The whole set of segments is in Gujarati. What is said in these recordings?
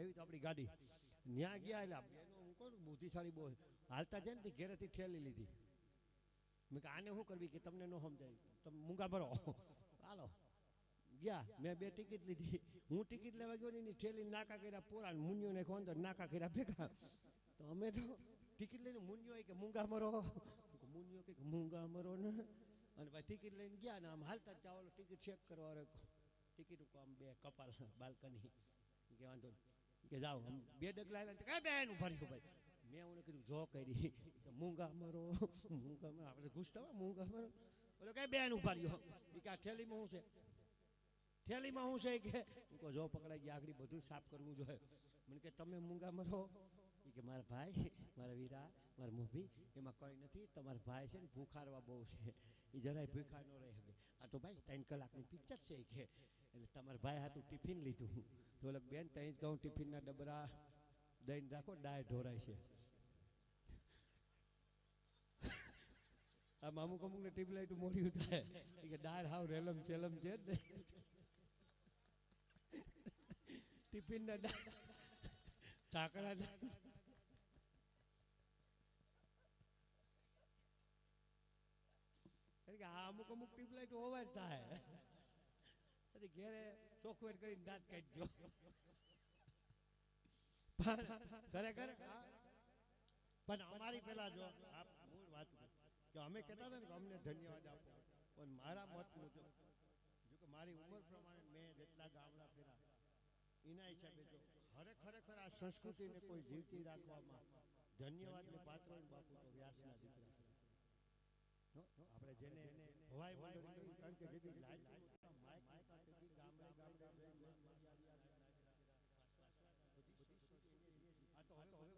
એવી તો આપણી ગાડી. ત્યાં ગયા એટલે બેનો હું કહું બુદ્ધિશાળી બહુ હાલતા જાય ને ઘેરેથી ઠેલી લીધી. મેં કે આને શું કરવી કે તમને ન સમજાય? તમે મૂંગા ભરો. હાલો. ગયા. મેં બે ટિકિટ લીધી. હું ટિકિટ લેવા ગયો ને એની ઠેલી નાકા કર્યા પોરા મુનિયો ને અંદર નાકા કર્યા ભેગા. તો અમે તો ટિકિટ લઈને મુનિયો કે, મૂંગા મરો. મુનિયો કે મૂંગા મરો ને. અને ભાઈ ટિકિટ લઈને ગયા ને આમ હાલતા જ ટિકિટ ચેક કરવા ટિકિટ આમ બે કપાલ, બાલ્કની. કે વાંધો નહીં. કે જાઓ બે ડગલા આવ્યા કઈ બેન ઊભા રહ્યો ભાઈ. મેં ઓને કીધું, જો કરી. મૂંગા મરો મૂંગા મરો. આપણે ઘૂસતા હોય, મૂંગા મરો. બોલો, કઈ બેન ઊભા રહ્યો. કે, આ થેલીમાં શું છે? થેલીમાં શું છે? કે, હું જો પકડાઈ ગયા આગળ બધું સાફ કરવું જોઈએ. મને કે, તમે મૂંગા મરો? એ કે, મારા ભાઈ, મારા વીરા, મારા મોભી, એમાં કંઈ નથી. તમારા ભાઈ છે ને ભૂખારવા બહુ છે. એ જરાય ભૂખા ન રહે હવે. આ તો ભાઈ, ત્રણ કલાકની પિક્ચર છે. કે એટલે તમારા ભાઈ હાથું ટિફિન લીધું. તો ઓલો બેન ત્યાં કહું, ટિફિનના ડબરા દઈને રાખો, ડાય ઢોરાય છે. આમ અમુક અમુક ને ટ્યુબલાઇટ મોડી થાય. કે ડાળ હાવ રેલમ ચેલમ છે ને. ટિફિન ના ઢાંકણા એટલે કે આ અમુક અમુક ટ્યુબલાઇટ હોવા જ થાય. એટલે ઘેરે ચોખવેટ કરીને દાંત કાઢજો પણ ખરેખર આ- પણ અમારી પેલા જો આપ મૂળ વાત કરું કે અમે કહેતા હતા ને કે અમને ધન્યવાદ આપો પણ મારા મત મુજબ જો કે મારી ઉંમર પ્રમાણે મેં જેટલા ગામડા ફેરા એના હિસાબે જો ખરે ખરેખર આ સંસ્કૃતિને કોઈ જીવતી રાખવામાં ધન્યવાદને પાત્ર હોય ને બાપુ તો વ્યાસના દીકરા હો, આપણે જેને હોય હોય કારણ કે જેથી લાઈટ માઇક મૂકતા તેથી ગામડે ગામડે આ તો હવે હવે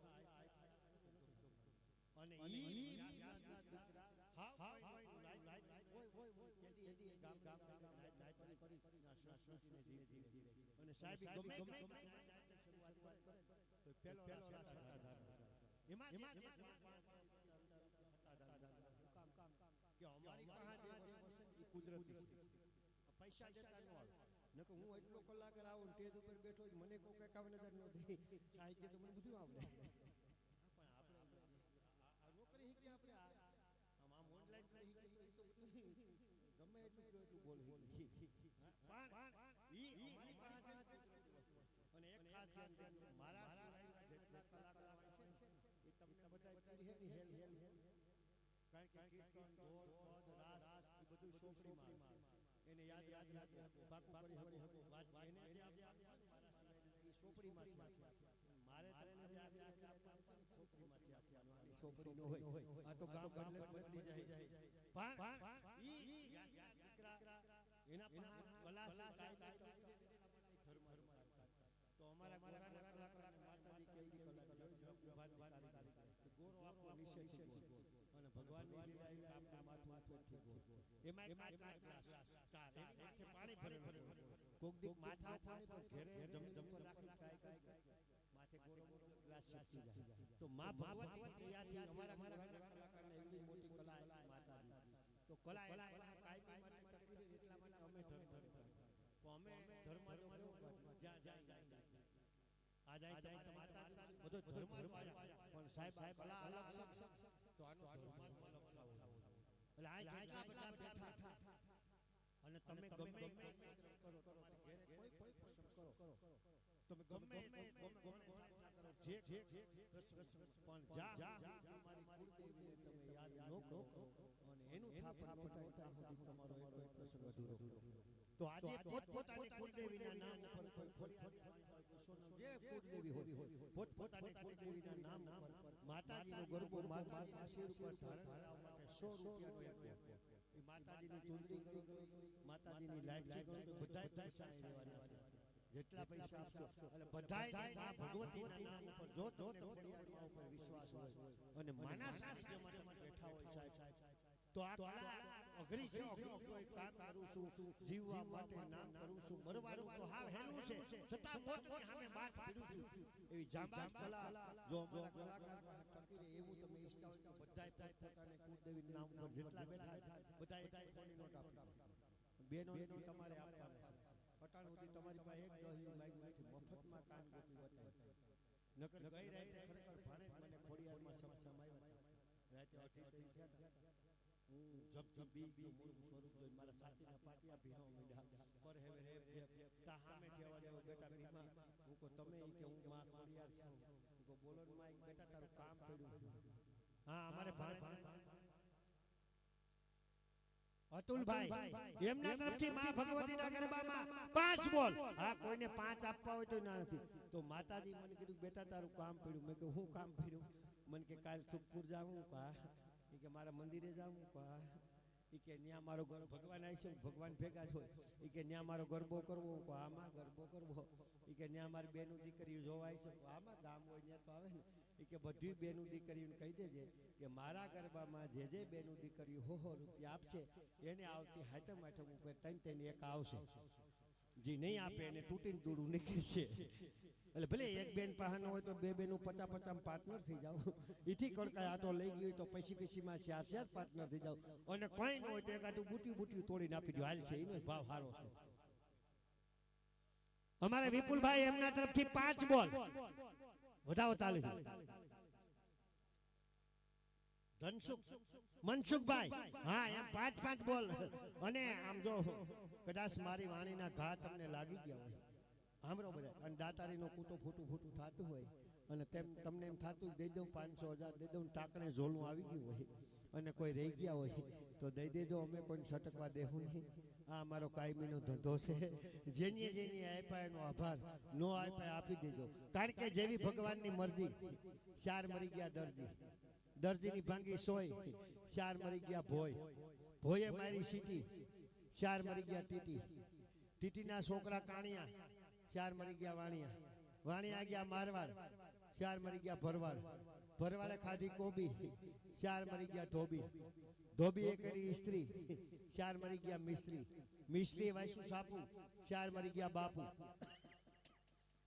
અને ઈ હા હા લાઈટ હોય હોય હોય તેથી તેથી ગામ ગામ ગામ લાઈટ લાઈટ કરી કરી આ સંસ્કૃતિને જીવી જીવી અને સાહેબ ગમે ગમે શરૂઆત કરે તો પેલો પેલો એમાં એમાં કામ કામ કે અમારી પાસે જે વસ્તુ છે એ કુદરતી. પૈસા દેતા ન આવે નકર હું એટલો કલાક આવું સ્ટેજ ઉપર બેઠો જ મને કોઈ કામ નજર ન દે. સાહિત્ય તો મને બધું આવડે. પણ આપણે નોકરી શીખી આપણે. આમ આમ ઓનલાઈન કરી શીખી તો ગમે એટલું એટલું બોલ અને એક ખાસ ધ્યાન મારા જેટલા કલાકારો છે એ તમને બધા કરી હે હેલ હેલ હેલ કારણ કે કીર્તન ઢોલ બધું એને યાદ યાદ યાદ પાકું કરી શકો વાત એને જે આપણે આપવાનું મારા તારે યાદ આજે આપવાનું છોકરીમાંથી આપવાનું. આની છોકરી નો હોય. આ તો ગામ બદલે બદલી જાય. પણ ઈ દીકરા એના પણ કલા કાયદા ધર્મ તો અમારા માતાજી કેવી તારીખ ગોરો આખો વિષય છે. અને ભગવાનની લીલા એમાં એક કાચ ગ્લાસ ચાર એની માથે પાણી ભરેલું કોક દીક માથા ઉપર પણ ઘેરે જમીન ઉપર રાખી કાંઈ કાંઈ માથે ગોરો ગોરો ગ્લાસ છટકી જાય તો માં ભગવતી દયાથી અમારા ગોરાના કલાકારને એવી મોટી કલા આપી માતાજી તો કલા એલા એલા કાંઈ કાંઈ માટે ટકી રહે એટલા માટે અમે ધર્મ ધર્મ તો અમે ધર્મ ધર્મ જ્યાં જ્યાં જાય આ જાય જાય તો માતા બધો ધર્મ ધર્મ પણ સાહેબ સાહેબ કલા અલગ છે તો આનો ધર્મ જ અલગ થવો એટલે આ જેટલા બધા બેઠા અને તમે ગમે કરો તમે ગમે જે જે પણ જા તમારી કુળદેવીને તમે યાદ ન કરો અને એનું થાપણ બેઠા ત્યાં સુધી તમારો એક પ્રસંગ અધૂરો તો આજે પોતપોતાની કુળદેવીના નામ પર કોઈ ફરિયાદ જે કુળદેવી હોય, પોતપોતાની કુળદેવીના નામ ઉપર માતાજીનો ગરબો માતાજીના શિર ઉપર ધારણ કરવા માટે 100 રૂપિયાનો એક એ માતાજીની ચૂંટણી કરી માતાજીની લાઈફ કરી તો બધાય પૈસા એ લેવાના છે. જેટલા પૈસા આપશો, એટલે બધાય મા ભગવતીના નામ ઉપર જો તમને ખોડિયારમાં ઉપર વિશ્વાસ હોય અને માના શાસ્ત્રમાં તમે બેઠા હોય સાહેબ, તો આ અઘરી છે અઘરી કોઈ કામ કરું છું. જીવવા માટે નામ કરું છું. મરવાનું તો હાવ હેલું છે. છતાં પોતની સામે બાત પીડું છું. એવી જાંબાજ કલા જો અમારા કલાકાર પાસે ટકી રહે. એવું તમે ઈચ્છતા હોય તો બધાય પોત પોતાને કુળદેવી નામ ઉપર જેટલા બેઠા બધા એક એક કોની નોટ આપી બેનો એનો તમારે આપવાનું. પટાણ સુધી તમારી પાસે એક દહની બાઈક નથી. મફતમાં કામ ગોતી બતાવે નકર ગઈ રાતે ખરેખર ભાણે જ મને ખોડિયારમાં સમસમ આવ્યા હતા. રાતે અઢી ત્રણ થયા હતા. હું જબ જબ બી ગયો મૂળનું સ્વરૂપ જોઈને મારા સાચીના પાટિયા ભીહાવા માંડ્યા. પર હેવે હે હે તા હામે કહેવા દેવો બેટા ભીમા હું કહું તમે ઈ કે હું માં ખોડિયાર છું હું કહું બોલો ને માં ઈ બેટા તારું કામ પડ્યું છે. હા અમારે ભાણ અતુલભાઈ એમના તરફથી માં ભગવતીના ગરબામાં પાંચ બોલ હા કોઈને પાંચ આપવા હોય તો ના નથી તો માતાજી મને કીધું બેટા તારું કામ પડ્યું મેં કહ્યું હું કામ પડ્યું મને કે કાલ સુખપુર જાઉં કા ઈ કે મારા મંદિરે જાઉં કા ઈ કે ન્યા મારો ગર ભગવાન આવી છે ભગવાન ભેગા જ હોય. ઈ કે ન્યા મારો ગરબો કરવો, હું આમાં ગરબો કરવો. ઈ કે ન્યા મારી બેનું દીકરીઓ જોવાય છે આમાં ગામ હોય ત્યાં તો આવે ને. એ કે બધી બેનું દીકરીઓને કહી દેજે કે મારા ગરબામાં જે જે બેનું દીકરીઓ હો હો રૂપિયા આપશે, એને આવતી હાટમ હાટમ ઉપર ત્રણ ત્રણ એક આવશે. જે, નહીં આપે એને તૂટીને દૂડું છે. એટલે ભલે એક બેન પાસે ન હોય તો બે બેનું પચા પચા પાર્ટનર થઈ જાવ એથી કડકાય આ તો લઈ ગયું તો પૈસી પૈસીમાં ચાર ચાર પાર્ટનર થઈ જાવ અને કોઈ ન હોય તો એકાદું બુટ્યું બુટ્યું તોડીને આપી દો હાલ છે, એનો ભાવ સારો છે. અમારે વિપુલભાઈ એમના તરફથી પાંચ બોલ. વધાવો તાલી. ધનસુખ, મનસુખભાઈ. હા, એમ પાંચ પાંચ બોલ. અને આમ જો કદાચ મારી વાણીના ઘા તમને લાગી ગયા હોય. સાંભળો બધા, અને દાતારીનો કૂટો ફૂટું ફૂટું થતું હોય. અને તેમ, તમને એમ થતું દઈ દઉં પાંચસો હજાર, દઈ દઉં ટાંકણે ઝોલું આવી ગયું હોય. અને કોઈ રહી ગયા હોય, તો દઈ દેજો, અમે કોઈને છટકવા દેવું નહીં. આ અમારો કાયમીનો ધંધો છે. જેની જેની આપ્યા એનો આભાર, નો આપ્યા આપી દેજો. કારણ કે જેવી ભગવાનની મરજી, ચાર મરી ગયા દર્દી. દર્દીની ભાંગી સોય. ચાર મરી ગયા ભોય. ભોયે. મારી સીટી. ચાર મરી ગયા ટીટી. ટીટીના છોકરા કાણિયા. ચાર મરી ગયા વાણિયા. વાણિયા ગયા મારવાડ. ચાર મરી ગયા ભરવાડ. ભરવાડે ખાધી કોબી. ચાર મરી ગયા ધોબી. ધોબીએ કરી સ્ત્રી ચાર મરી ગયા મિસ્ત્રી. મિસ્ત્રી વાંચ્યું સાપુ. ચાર મરી ગયા બાપુ.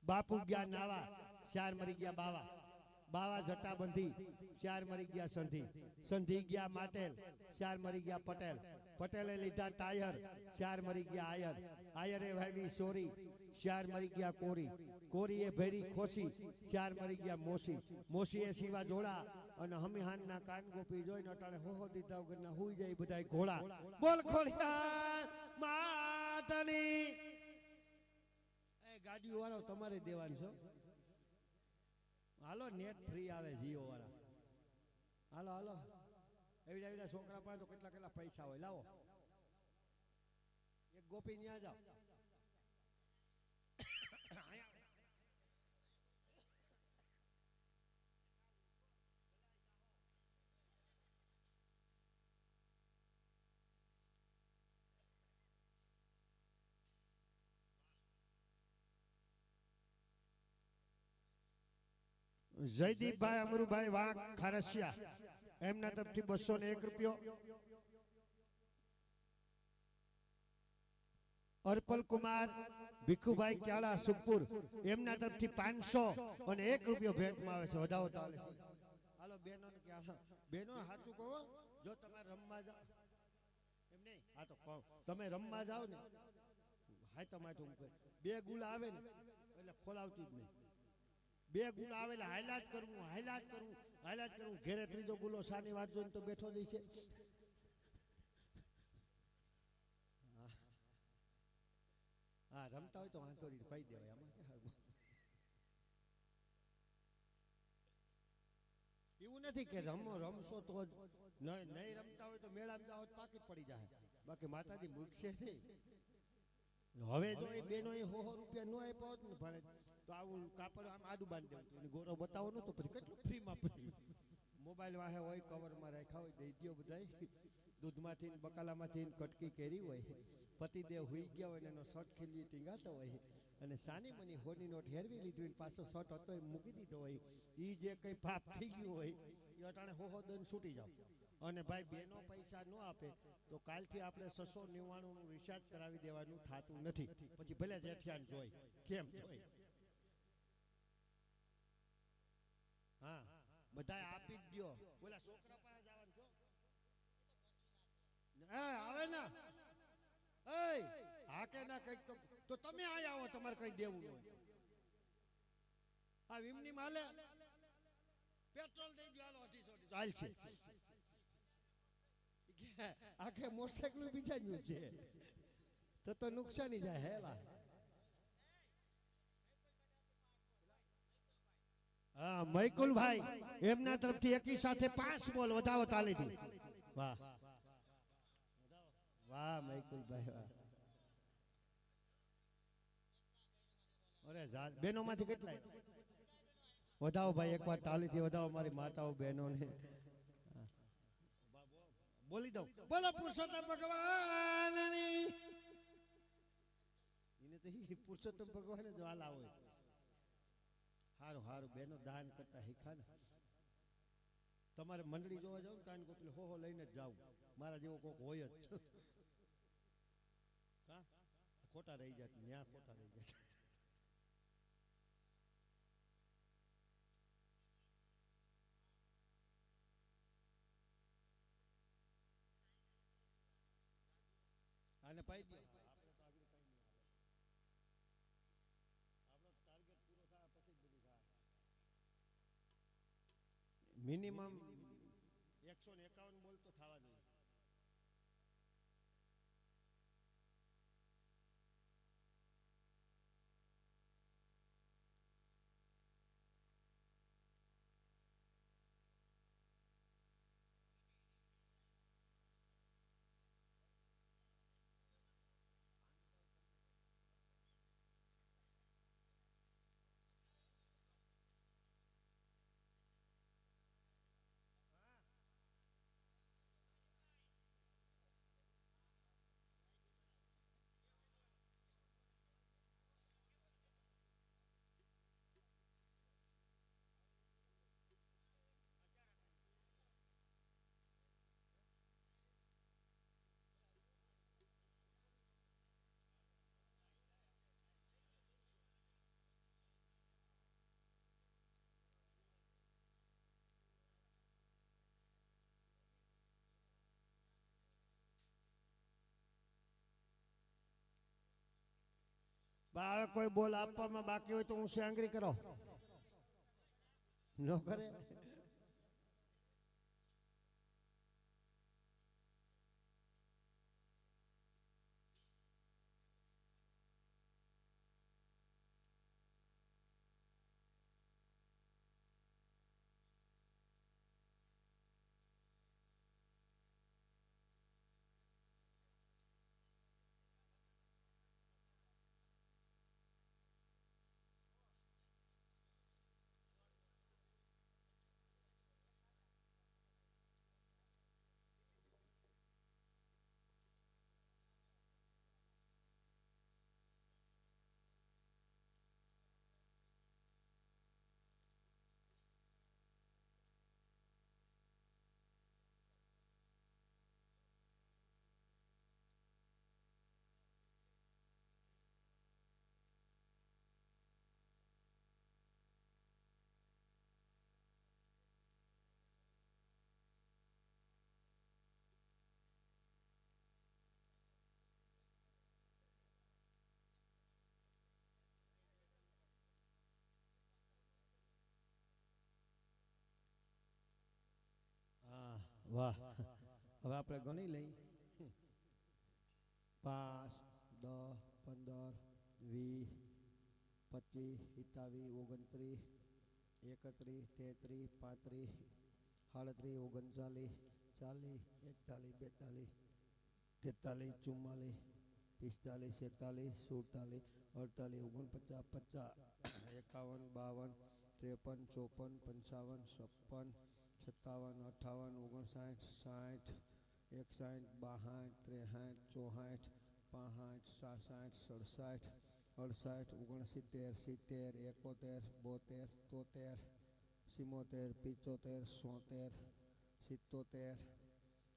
બાપુ ગયા નાવા. ચાર મરી ગયા બાવા. બાવા જટા ચાર મરી ગયા સંધી. સંધી ગયા માટેલ ચાર મરી ગયા પટેલ. પટેલે લીધા ટાયર ચાર મરી ગયા આયર. આયરે વાવી સોરી ચાર મરી ગયા કોરી. કોરીએ ભેરી ખોસી ચાર મરી ગયા મોસી. મોસીએ સીવા જોડા અને હમીહાનના કાન ગોપી જોઈને અટાણે હો હો દીધા વગરના હુઈ જાય બધા ઘોડા. બોલ ખોડિયા માતાની. એ ગાડીઓ વાળો તમારે દેવાની છો હાલો નેટ ફ્રી આવે જીઓ વાળા. હાલો હાલો. એવડા એવડા છોકરા પાસે તો કેટલા કેટલા પૈસા હોય. લાવો. એક ગોપી ન્યા જાઓ. જયદીપભાઈ અમરુભાઈ વાઘ ખારસિયા. એમના તરફથી બસો ને એક રૂપિયો. અર્પલ કુમાર ભીખુભાઈ ક્યાળા સુખપુર. એમના તરફથી પાંચસો અને એક રૂપિયો ભેટમાં આવે છે. વધાવો તાલે હાલો. બેનો ને ક્યાં બેનો સાચું કહો. જો તમે રમવા જાઓ. એમ નહીં? હા તો કહો. તમે રમવા જાઓ ને. હાય તમારે બે ગુલા આવે ને એટલે ખોલાવતી જ નહીં. બે ગુણ આવેલા હાઈલાજ કરવું હાઈલાજ કરવું હાઈલાજ કરવું. ઘેરે ત્રીજો ગુલો સાની વાત જોઈને તો બેઠો જ છે હા રમતા હોય તો વાંધો નહીં કહી દેવાય આમાં એવું નથી કે રમો રમશો તો જ. નહીં નહીં રમતા હોય તો મેળામાં જાઓ તો પાકીટ પડી જાય બાકી માતાજી મૂકશે નહીં. હવે જો એ બેનો એ હો રૂપિયા નો આપ્યો હોત ને ભાડે તો આવું કાપડ આમ આડું બાંધી દેવું એને ગોરો બતાવો નતો, પછી કેટલું ફ્રીમાં પછી મોબાઈલ વાહે હોય કવરમાં રાખ્યા હોય, દઈ દ્યો બધાય. દૂધમાંથી બકાલામાંથી કટકી કેરી હોય. પતિદેવ હુઈ ગયા હોય એનો શર્ટ ખીલી ટીંગાતો હોય. અને સાની મની હોની નોટ હેરવી લીધી હોય પાછો શર્ટ હતો એ મૂકી દીધો હોય. એ જે કંઈ પાપ થઈ ગયું હોય એ અટાણે હો હો દઈને છૂટી જાવ અને ભાઈ બેનો પૈસા ન આપે, તો કાલથી આપણે નેવાણું નું રિચાર્જ કરાવી દેવાનું થતું નથી. પછી ભલે જેઠિયાન જોઈ કેમ? જોઈ હા. બધા આપી જ દો બોલા, છોકરા પાસે જવાનું છો? આવે ને. હા કે ના કંઈક તો તમે આવો તમારે કઈ દેવું હોય. આ વિમની માલે પેટ્રોલ દઈ હાલો, અઢીસો આખે મોટરસાયકલ બીજા જ છે. તો તો નુકસાની જાય હેલા હા, મૈકુલભાઈ, એમના તરફથી એકી સાથે પાંચ બોલ વધાવો તાલીથી વાહ. વાહ, મૈકુલભાઈ, વાહ. અરે, જા બહેનોમાંથી કેટલા વધાવો ભાઈ એકવાર તાલીથી વધાવો, મારી માતાઓ, બહેનોને. બોલી દઉં. બોલો, પુરુષોત્તમ ભગવાન પુરુષોત્તમ ભગવાન જ વાલા હોય. હારું હારું, બેનો દાન કરતા શીખા ને. તમારે મંડળી જોવા જાવ ને તાન ગોપલી હો હો, લઈને જ જાવ. મારા જેવો કોક હોય જ. ખોટા રહી જાય ન્યા ખોટા રહી જાય આને પાઈ દો આપણે તો આગળ કઈ નહીં આવે આપણો ટાર્ગેટ પૂરો થાય પછી જ બધું થાય મિનિમમ હવે કોઈ બોલ આપવામાં બાકી હોય તો હું આંગરી કરો. ન કરે હા વાહ. હવે આપણે ગણી લઈ પાંચ, દસ, પંદર, વીસ, પચીસ, સિત્તાવીસ, ઓગણત્રીસ, એકત્રીસ, તેત્રીસ, પાંત્રીસ, સાડત્રીસ, ઓગણચાલીસ, ચાલીસ, એકતાલીસ, બેતાલીસ, તેતાલીસ, ચુમ્માલીસ, પિસ્તાલીસ, છેતાલીસ, સુડતાલીસ, અડતાલીસ, ઓગણપચાસ, પચાસ, એકાવન, બાવન, ત્રેપન, ચોપન, પંચાવન, છપ્પન સત્તાવન અઠાવન ઓગણસાઠ સાઠ એકસાઠ બાસઠ ત્રેસાઠ ચોસાઠ પાંસઠ સાસઠ સડસઠ અડસઠ ઓગણસિત્તેર સિત્તેર એકોતેર બોતેર તોતેર સિત્તોતેર પિચોતેર સોતેર સિત્તોતેર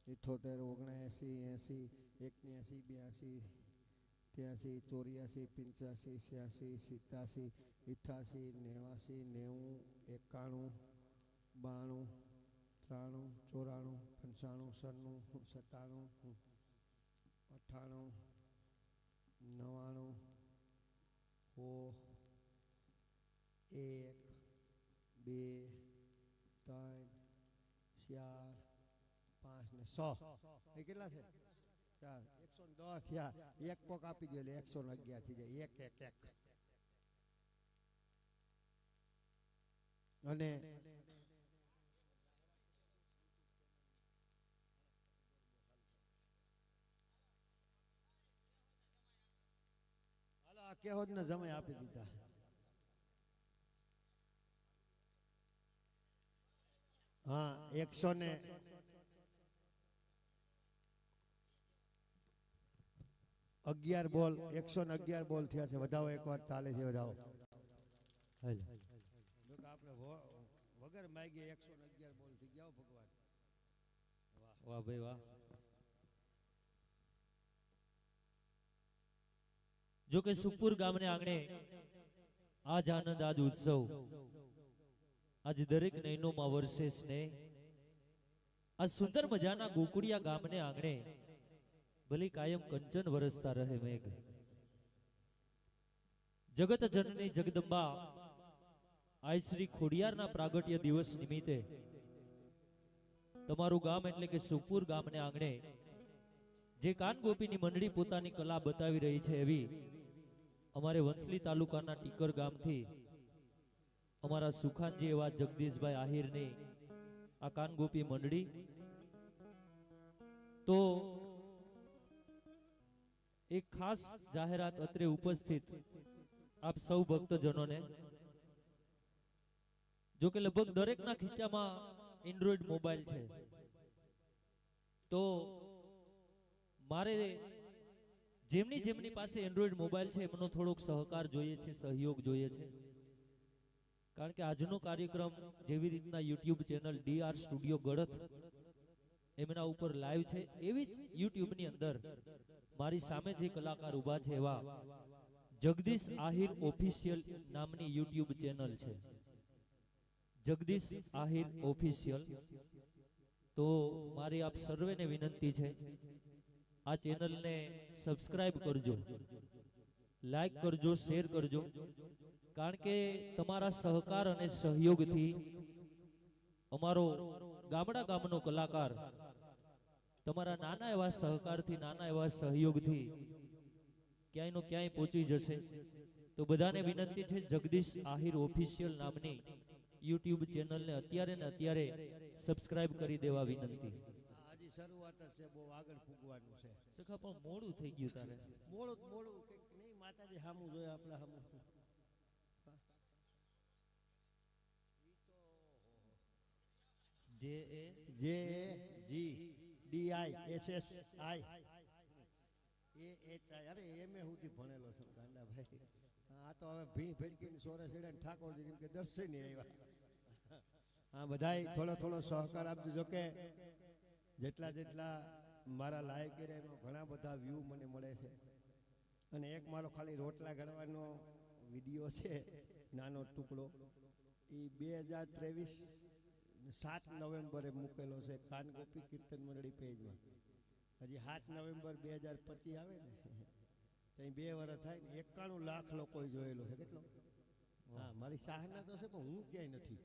ઇઠોતેર ઓગણએંસી એંસી એકન્યાસી બ્યાસી ત્યાસી ચોર્યાસી પંચ્યાસી છ્યાસી સિત્યાસી અઠ્યાસી નેવાસી નેવું એકાણું બાણું ત્રાણું ચોરાણું પંચાણું સન્નું સત્તાણું અઠ્ઠાણું નવ્વાણું સો એક બે ત્રણ ચાર પાંચ ને સો એ કેટલા છે ચાર એકસો ને દસ થયા એક પોક આપી દો એટલે એકસો ને અગિયાર થઈ જાય એક એક એક અને હાલો આ કેહો જ ને જમાઈ આપી દીધા હા એકસો ને અગિયાર બોલ એકસો ને અગિયાર બોલ થયા છે વધાવો એક વાર તાલે છે વધાવો હાલો જો કે આપણે વ- વગર માગીએ એકસો ને અગિયાર બોલ થઈ ગયા હો ભગવાન વાહ વાહ ભાઈ વાહ જો કે સુખપુર ગામને આંગણે આજ આનંદ, આજ ઉત્સવ, આજ દરેક નયનોમાં વર્ષે સ્નેહ આ સુંદર મજાના ગોકુડિયા ગામને આંગણે ભલે કાયમ કંચન વરસતા રહે મેઘ. જગત જનની જગદંબા આજ શ્રી ખોડિયારના પ્રાગટ્ય દિવસ નિમિત્તે તમારું ગામ એટલે કે સુખપુર ગામને આંગણે જે કાનગોપીની મંડળી પોતાની કલા બતાવી રહી છે એવી અમારે વંથલી તાલુકાના ટીકર ગામથી અમારા સુખાનજી એવા જગદીશભાઈ આહિરની આ કાનગોપી મંડળી, તો એક ખાસ જાહેરાત અત્રે ઉપસ્થિત આપ સૌ ભક્તજનોને, જો કે લગભગ દરેકના ખીચામાં એન્ડ્રોઈડ મોબાઈલ છે. તો મારે જેમની જેમની પાસે એન્ડ્રોઈડ મોબાઈલ છે, એમનો થોડોક સહકાર જોઈએ છે, સહયોગ જોઈએ છે. કારણ કે આજનો કાર્યક્રમ જેવી રીતના યુટ્યુબ ચેનલ ડીઆર સ્ટુડિયો ગળત એમના ઉપર લાઈવ છે. એવી જ યુટ્યુબની અંદર મારી સામે જે કલાકાર ઊભા છે એવા જગદીશ આહિર ઓફિશિયલ નામની યુટ્યુબ ચેનલ છે. જગદીશ આહિર ઓફિશિયલ તો મારી આપ સર્વેને વિનંતી છે આ ચેનલને સબસ્ક્રાઇબ કરજો. લાઈક કરજો શેર કરજો. કારણ કે તમારા સહકાર અને સહયોગથી અમારો ગામડા ગામનો કલાકાર તમારા નાના એવા સહકારથી, નાના એવા સહયોગથી ક્યાંયનો ક્યાંય પહોંચી જશે. તો બધાને વિનંતી છે, જગદીશ આહિર ઓફિશિયલ નામની યુટ્યુબ ચેનલને અત્યારે ને અત્યારે સબસ્ક્રાઇબ કરી દેવા વિનંતી. શરૂઆત જ છે બહુ આગળ ફૂગવાનું છે. સખા પણ મોડું થઈ ગયું તારે. મોડું જ મોડું કંઈક નહીં માતાજી સામું જોઈએ આપણે સામું જે એ જે G D I S S I. A H I અરે એમ એ સુધી ભણેલો છું ગાંડાભાઈ આ તો હવે ભી ભેડકીની સોરે છેડે ને ઠાકોરજી જેમ કે દર્શન આવ્યા. હા બધાય થોડો થોડો સહકાર આપજો જો કે જેટલા જેટલા મારા લાયક કર્યા એમાં ઘણા બધા વ્યૂ મને મળે છે. અને એક મારો ખાલી રોટલા ગણવાનો વીડિયો છે નાનો ટુકડો. એ બે હજાર ત્રેવીસ સાત નવેમ્બરે મૂકેલો છે કાનગોપી કીર્તન મંડળી પેજમાં. હજી સાત નવેમ્બર બે હજાર પચીસ આવે ને. ત્યાં બે વર્ષ થાય ને એકાણું લાખ લોકોએ જોયેલો છે. કેટલો? હા મારી સાહના તો છે પણ હું ક્યાંય નથી.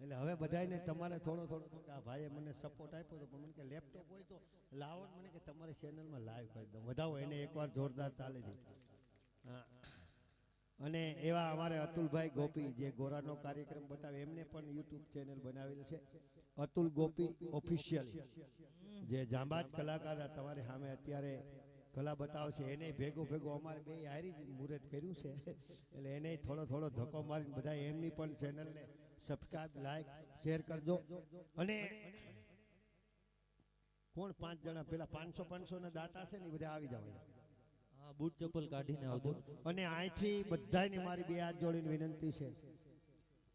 એટલે હવે બધાને તમારે થોડો થોડો આ ભાઈએ મને સપોર્ટ આપ્યો હતો પણ મને કે લેપટોપ હોય તો લાવો મને કે તમારી ચેનલમાં લાઈવ કરી દો વધાવો એને એકવાર જોરદાર તાલે છે અને એવા અમારે અતુલભાઈ ગોપી જે ગોરાનો કાર્યક્રમ બતાવે, એમને પણ યુટ્યુબ ચેનલ બનાવેલ છે. અતુલ ગોપી ઓફિશિયલ જે જાંબાજ કલાકાર તમારી સામે અત્યારે કલા બતાવશે. એને ભેગો ભેગો અમારે બે હારી જ મુહૂર્ત કર્યું છે. એટલે એને થોડો થોડો ધક્કો મારીને બધા એમની પણ ચેનલને સબસ્ક્રાઇબ લાઈક શેર કરજો. અને કોણ પાંચ જણા? પેલા પાંચસો પાંચસો ના દાતા છે ને એ બધા આવી જાવ હા બૂટ ચપ્પલ કાઢીને આવજો. અને અહીંથી બધાને મારી બે હાથ જોડીને વિનંતી છે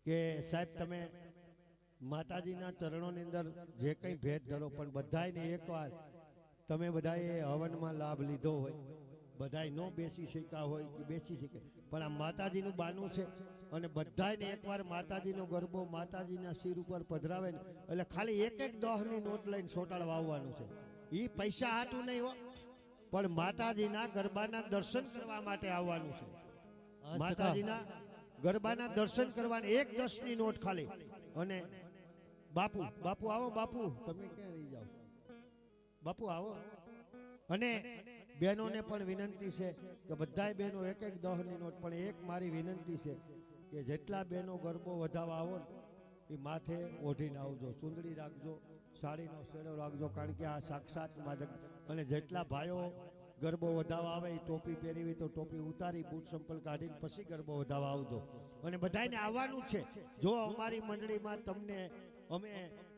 કે સાહેબ તમે માતાજીના ચરણોની અંદર જે કંઈ ભેટ ધરો પણ બધાને એકવાર તમે બધાએ હવનમાં લાભ લીધો હોય. બધાય ન બેસી શકતા હોય કે બેસી શકે. પણ આ માતાજીનું બાનું છે અને બધાને એકવાર માતાજીનો ગરબો માતાજીના શિર ઉપર પધરાવે ને એટલે ખાલી એક એક દોહની નોટ લઈને સોટાડવા આવવાનું છે. એ પૈસા હાટું નહીં હોય પણ માતાજીના ગરબાના દર્શન કરવા માટે આવવાનું છે. માતાજીના ગરબાના દર્શન કરવાની એક દસની નોટ ખાલી. અને બાપુ બાપુ આવો બાપુ. તમે ક્યાં રહી જાઓ? બાપુ આવો. અને બહેનોને પણ વિનંતી છે કે બધાય બહેનો એક એક દહની નોટ, પણ એક મારી વિનંતી છે કે જેટલા બહેનો ગરબો વધાવવા આવો એ માથે ઓઢીને આવજો ચૂંદડી રાખજો, સાડીનો શેડો રાખજો, કારણ કે આ સાક્ષાત માધક અને જેટલા ભાઈઓ ગરબો વધાવવા આવે, એ ટોપી પહેરી હોય તો ટોપી ઉતારી, બૂટ સંપલ કાઢીને પછી ગરબો વધાવવા આવજો. અને બધાને આવવાનું છે. જો અમારી મંડળીમાં તમને અમે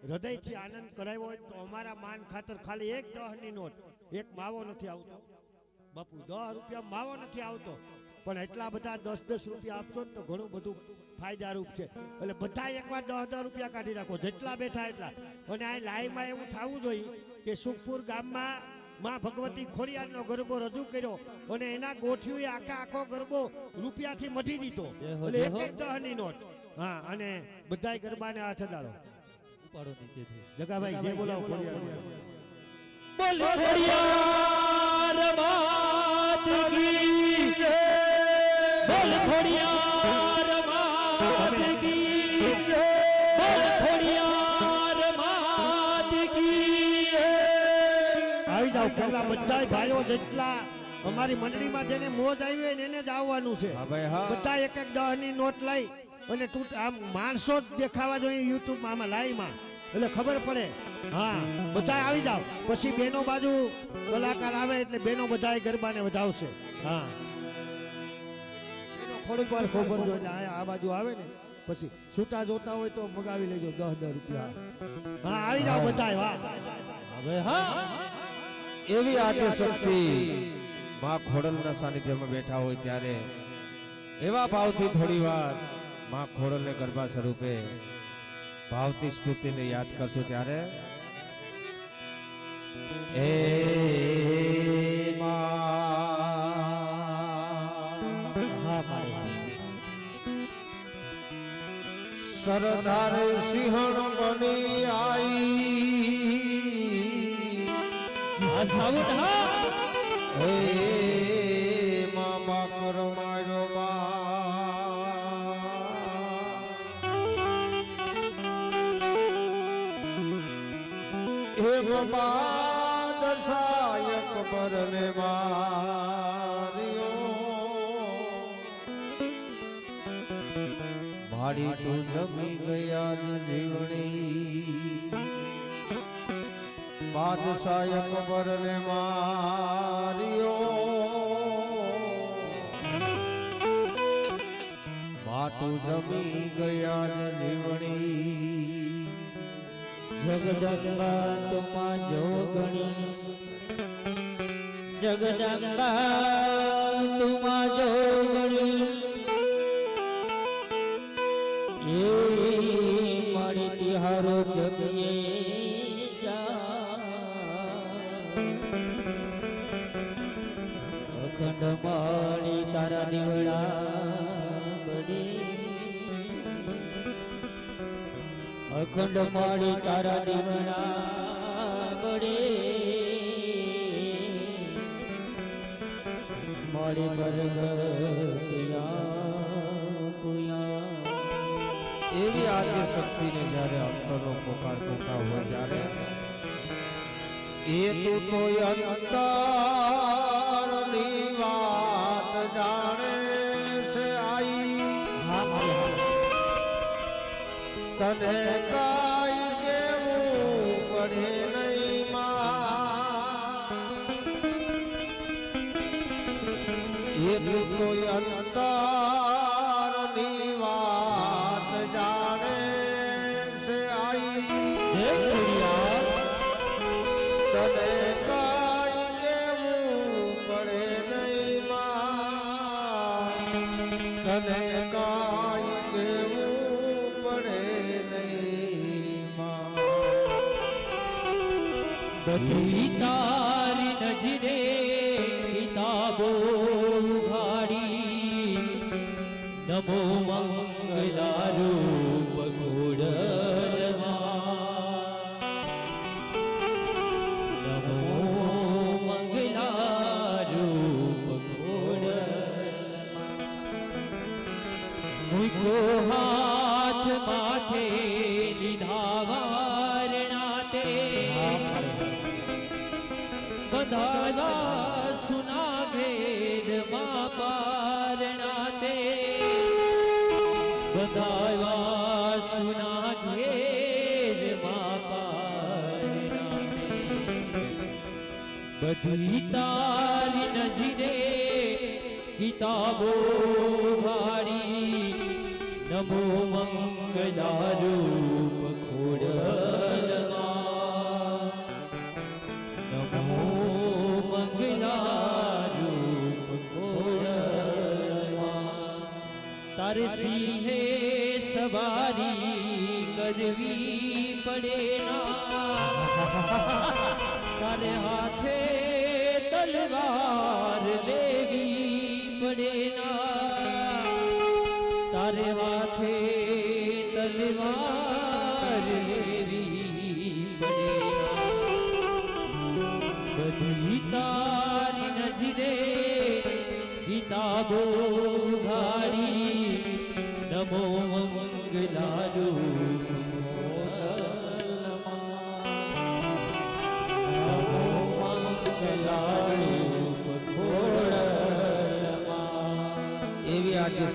હૃદયથી આનંદ કરાવ્યો હોય તો અમારા માન ખાતર ખાલી એક દહની નોટ. એક માવો નથી આવતો. બાપુ દસ રૂપિયા માવો નથી આવતો. પણ એટલા બધા દસ દસ રૂપિયા આપશો ને તો ઘણું બધું ફાયદારૂપ છે. એટલે બધા એકવાર દસ દસ રૂપિયા કાઢી રાખો જેટલા બેઠા એટલા. અને આ લાઈવમાં એવું થવું જોઈએ કે સુખપુર ગામમાં માં ભગવતી ખોડિયારનો ગરબો રજૂ કર્યો અને એના ગોઠિયું આખા આખો ગરબો રૂપિયાથી મઢી દીધો. એટલે એક એક દહની નોટ. હા અને બધાય ગરબાને હાથ અડાડો. ઉપાડો નીચેથી. જગાભાઈ જે બોલાવો ખોડિયાર. બોલ ખોડિયાર માત કી જય બોલ ખોડિયાર માત કી જય બોલ ખોડિયાર માત કી જય આવી જાવ પેલા બધા ભાઈઓ જેટલા અમારી મંડળીમાં જેને મોજ આવી હોય ને એને જ આવવાનું છે. બધા એક એક દહની નોટ લઈ અને તું આમ માણસો જ દેખાવા જોઈએ યુટ્યુબમાં આમાં લાઈવમાં એટલે ખબર પડે. હા બધા આવી જાવ પછી બેનો બાજુ કલાકાર આવે એટલે બેનો બધા ગરબાને વધાવશે. હા. થોડીક વાર ખબર જો એટલે આ બાજુ આવે ને પછી છૂટા જોતા હોય તો મગાવી લેજો દસ દસ રૂપિયા. હા આવી જાવ બધા વાહ. હવે હા. એવી આજે શક્તિ માં ખોડલના સાનિધ્યમાં બેઠા હોય ત્યારે એવા ભાવથી થોડી વારમાં ખોડલને ગરબા સ્વરૂપે ભાવથી સ્તુતિને યાદ કરશું ત્યારે એ માં હા મારે સરદાર સિંહણ બની આઈ આ સાઉન્ડ હા જમી ગયા જીવણી. બાદશાહ અકબર ને માર્યો. માતુ જમી ગયા જ જીવણી. જગદંબા તુમા જોગણી. જગદંબા તુમા જોગણી. માળી તારા દીવડા અખંડ પાણી તારા દીવડા બળે મારી બરગતિયા એવી આદ્ય શક્તિને જ્યારે અંતરનો પોકાર કરતા હોય ત્યારે, એ તું તો અંતરની તને કાય કેવું પડે નહીં માં એ તું તો નમો મંગલા રૂપ ઘોડમાં નમો મંગલા રૂપ ઘોડમાં માથે લીધા વારણા તે બધાવા બધી તારી નજરે કિતાબો વાળી નમો મંગલારૂપ ખોડલમાં. નમો મંગલારૂપ ખોડલમાં. તારે સિંહે સવારી કરવી પડે ના. તારે હાથે તલવાર લેવી પડે ના. તારે માથે તલવાર લેવી પડે કદી તારી નજરે કિતાબો ગાડી, નમો મંગલાલુ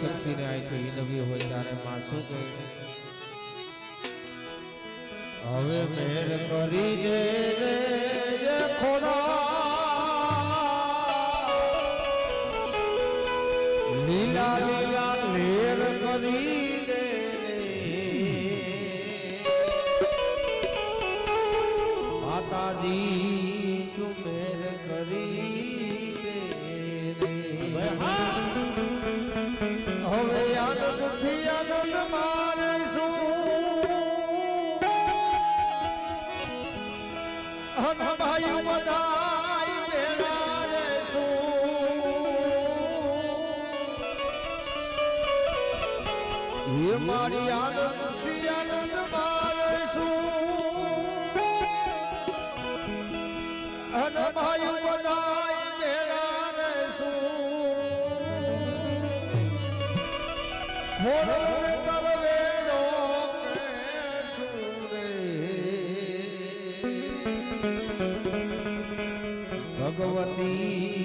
શક્તિને અહીંથી વિનવી હોય ત્યારે માં કહે હવે મેર કરી દે રે ખોડા. લીલા મારી આનંદથી આનંદ મારશું અને ભાઈ બધાય મેળા રહેશું. ભગવતી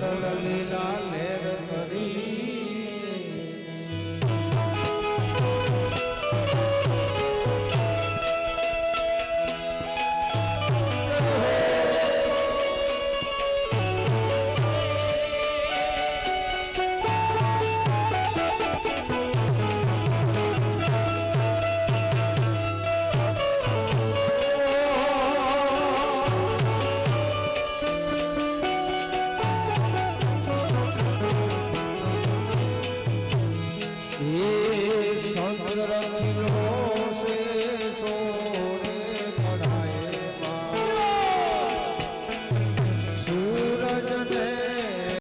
કરી દે રે. ખોડલ લીલા